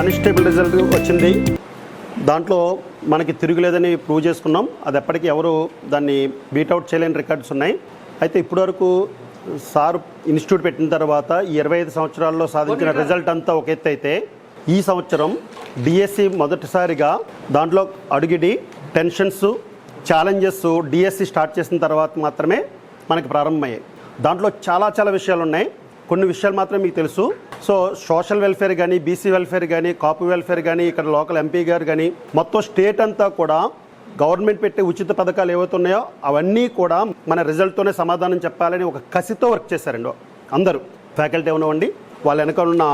Unstable result వచ్చింది. దాంట్లో మనకి తిరుగులేదని ప్రూవ్ చేసుకున్నాం. అది ఎప్పటికీ ఎవరు దాన్ని బీట్అవుట్ చేయలేని రికార్డ్స్ ఉన్నాయి. అయితే ఇప్పటివరకు సార్ ఇన్స్టిట్యూట్ పెట్టిన తర్వాత ఈ ఇరవై ఐదు సంవత్సరాల్లో సాధించిన రిజల్ట్ అంతా ఒక ఎత్తు అయితే ఈ సంవత్సరం డిఎస్సి మొదటిసారిగా దాంట్లో అడుగిడి టెన్షన్స్ ఛాలెంజెస్ డిఎస్సి స్టార్ట్ చేసిన తర్వాత మాత్రమే మనకి ప్రారంభమయ్యాయి. దాంట్లో చాలా చాలా విషయాలు ఉన్నాయి కొన్ని విషయాలు మాత్రం మీకు తెలుసు. సో సోషల్ వెల్ఫేర్ కానీ బీసీ వెల్ఫేర్ కానీ కాపు వెల్ఫేర్ కానీ ఇక్కడ లోకల్ ఎంపీ గారు కానీ మొత్తం స్టేట్ అంతా కూడా గవర్నమెంట్ పెట్టే ఉచిత పథకాలు ఏవైతున్నాయో అవన్నీ కూడా మన రిజల్ట్తోనే సమాధానం చెప్పాలని ఒక కసితో వర్క్ చేశారండి అందరూ. ఫ్యాకల్టీ ఉన్నవండి వాళ్ళ వెనక ఉన్న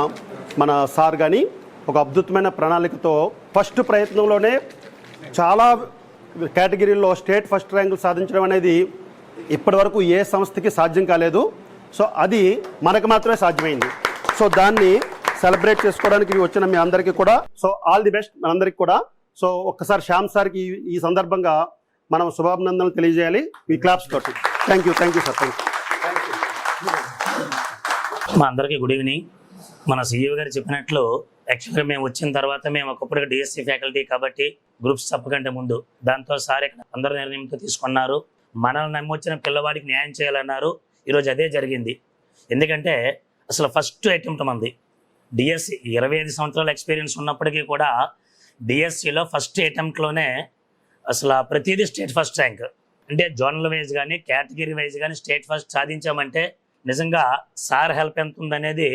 మన సార్ కానీ ఒక అద్భుతమైన ప్రణాళికతో ఫస్ట్ ప్రయత్నంలోనే చాలా కేటగిరీల్లో స్టేట్ ఫస్ట్ ర్యాంకులు సాధించడం అనేది ఇప్పటివరకు ఏ సంస్థకి సాధ్యం కాలేదు. సో అది మనకు మాత్రమే సాధ్యమైంది. సో దాన్ని సెలబ్రేట్ చేసుకోవడానికి వచ్చిన మీ అందరికీ కూడా సో ఆల్ ది బెస్ట్ మనందరికీ కూడా. సో ఒక్కసారి శ్యామ్ సార్కి ఈ- సందర్భంగా మనం శుభాభినందనలు తెలియజేయాలి. మీ క్లాప్స్ తోటి. Thank you thank you sir thank మా అందరికీ గుడ్ ఈవినింగ్. మన సీఈఓ గారు చెప్పినట్లు యాక్చువల్గా మేము వచ్చిన తర్వాత మేము ఒకప్పుడు డిఎస్సి ఫ్యాకల్టీ కాబట్టి గ్రూప్స్ తప్పకంటే ముందు దాంతో సార్ ఇక్కడ అందరి నిర్ణయంతో తీసుకున్నారు. మనల్ని నమ్మొచ్చిన పిల్లవాడికి న్యాయం చేయాలన్నారు. ఈరోజు అదే జరిగింది. ఎందుకంటే అసలు ఫస్ట్ అటెంప్ట్ మంది డిఎస్సి ఇరవై ఐదు సంవత్సరాల ఎక్స్పీరియన్స్ ఉన్నప్పటికీ కూడా డిఎస్సిలో ఫస్ట్ అటెంప్ట్లోనే అసలు ఆ ప్రతిదీ స్టేట్ ఫస్ట్ ర్యాంక్. అంటే జోనల్ వైజ్ కానీ కేటగిరీ వైజ్ కానీ స్టేట్ ఫస్ట్ సాధించామంటే నిజంగా సార్ హెల్ప్ ఎంత ఉందనేది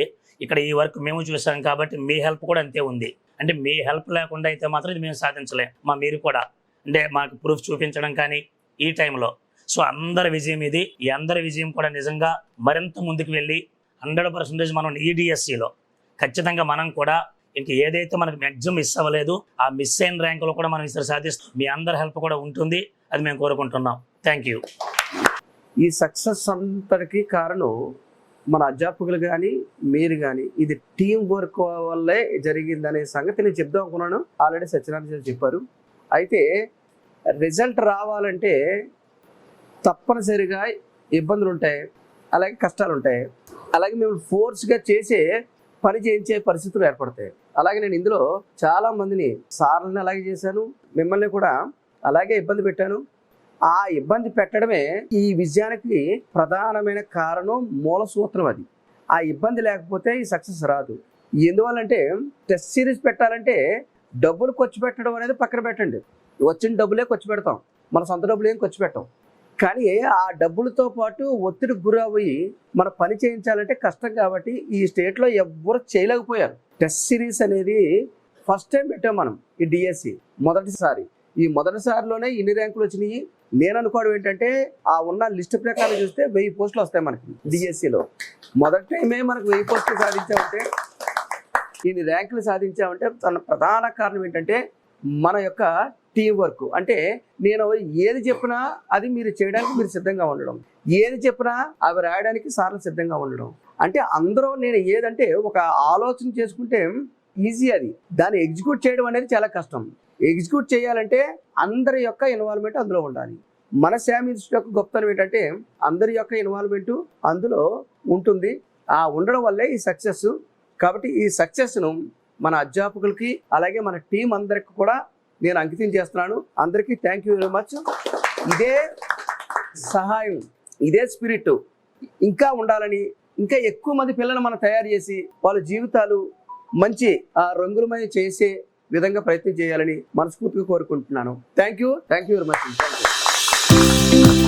ఇక్కడ ఈ వర్క్ మేము చూసాం కాబట్టి మీ హెల్ప్ కూడా అంతే ఉంది. అంటే మీ హెల్ప్ లేకుండా అయితే మాత్రం ఇది మేము సాధించలేం. మా మీరు కూడా. అంటే మాకు ప్రూఫ్ చూపించడం కానీ ఈ టైంలో. సో అందరి విజయం ఇది. ఈ అందరి విజయం కూడా నిజంగా మరింత ముందుకు వెళ్ళి హండ్రెడ్ పర్సెంటేజ్ మనం ఈడిఎస్సిలో ఖచ్చితంగా మనం కూడా ఇంక ఏదైతే మనకు మ్యాక్సిమం మిస్ అవ్వలేదు ఆ మిస్ అయిన ర్యాంకులో కూడా మనం ఈసారి సాధిస్తాం మీ అందరి హెల్ప్ కూడా ఉంటుంది. అది మేము కోరుకుంటున్నాం. థ్యాంక్ యూ ఈ సక్సెస్ అంతటికీ కారణం మన అధ్యాపకులు కానీ మీరు కానీ ఇది టీం వర్క్ వల్లే జరిగిందనే సంగతి నేను చెప్దాం అనుకున్నాను. ఆల్రెడీ సత్యనారాయణ చెప్పారు. అయితే రిజల్ట్ రావాలంటే తప్పనిసరిగా ఇబ్బందులు ఉంటాయి అలాగే కష్టాలు ఉంటాయి అలాగే మేము ఫోర్స్గా చేసే పని చేయించే పరిస్థితులు ఏర్పడతాయి. అలాగే నేను ఇందులో చాలా మందిని సార్లని అలాగే చేశాను మిమ్మల్ని కూడా అలాగే ఇబ్బంది పెట్టాను. ఆ ఇబ్బంది పెట్టడమే ఈ విజయానికి ప్రధానమైన కారణం మూల సూత్రం అది. ఆ ఇబ్బంది లేకపోతే ఈ సక్సెస్ రాదు. ఎందువల్లంటే టెస్ట్ సిరీస్ పెట్టాలంటే డబ్బులు ఖర్చు పెట్టడం అనేది పక్కన పెట్టండి. వచ్చిన డబ్బులే ఖర్చు పెడతాం. మన సొంత డబ్బులు ఏం ఖర్చు పెట్టాం. కానీ ఆ డబ్బులతో పాటు ఒత్తిడి గురయ్యి మన పని చేయించాలంటే కష్టం కాబట్టి ఈ స్టేట్లో ఎవ్వరు చేయలేకపోయారు. టెస్ట్ సిరీస్ అనేది ఫస్ట్ టైం పెట్టాం మనం ఈ డిఎస్సి మొదటిసారి. ఈ మొదటిసారిలోనే ఇన్ని ర్యాంకులు వచ్చినాయి. నేను అనుకోవడం ఏంటంటే ఆ ఉన్న లిస్ట్ ప్రకారం చూస్తే వెయ్యి పోస్టులు వస్తాయి మనకి డిఎస్సిలో. మొదటి టైమే మనకు వెయ్యి పోస్టులు సాధించామంటే ఇన్ని ర్యాంకులు సాధించామంటే తన ప్రధాన కారణం ఏంటంటే మన యొక్క టీం వర్క్. అంటే నేను ఏది చెప్పినా అది మీరు చేయడానికి మీరు సిద్ధంగా ఉండడం. ఏది చెప్పినా అవి రాయడానికి సార్లు సిద్ధంగా ఉండడం. అంటే అందరూ నేను ఏదంటే ఒక ఆలోచన చేసుకుంటే ఈజీ అది. దాన్ని ఎగ్జిక్యూట్ చేయడం అనేది చాలా కష్టం. ఎగ్జిక్యూట్ చేయాలంటే అందరి యొక్క ఇన్వాల్వ్మెంట్ అందులో ఉండాలి. మన శామ్ ఇన్స్టిట్యూట్ యొక్క గొప్పతనం ఏంటంటే అందరి యొక్క ఇన్వాల్వ్మెంట్ అందులో ఉంటుంది. ఆ ఉండడం వల్లే ఈ సక్సెస్. కాబట్టి ఈ సక్సెస్ను మన అధ్యాపకులకి అలాగే మన టీం అందరికి కూడా నేను అంకితం చేస్తున్నాను. అందరికీ థ్యాంక్ యూ వెరీ మచ్ ఇదే సహాయం ఇదే స్పిరిట్ ఇంకా ఉండాలని ఇంకా ఎక్కువ మంది పిల్లలు మనం తయారు చేసి వాళ్ళ జీవితాలు మంచి ఆ రంగులమయం చేసే విధంగా ప్రయత్నం చేయాలని మనస్ఫూర్తిగా కోరుకుంటున్నాను. Thank you thank you very much thank you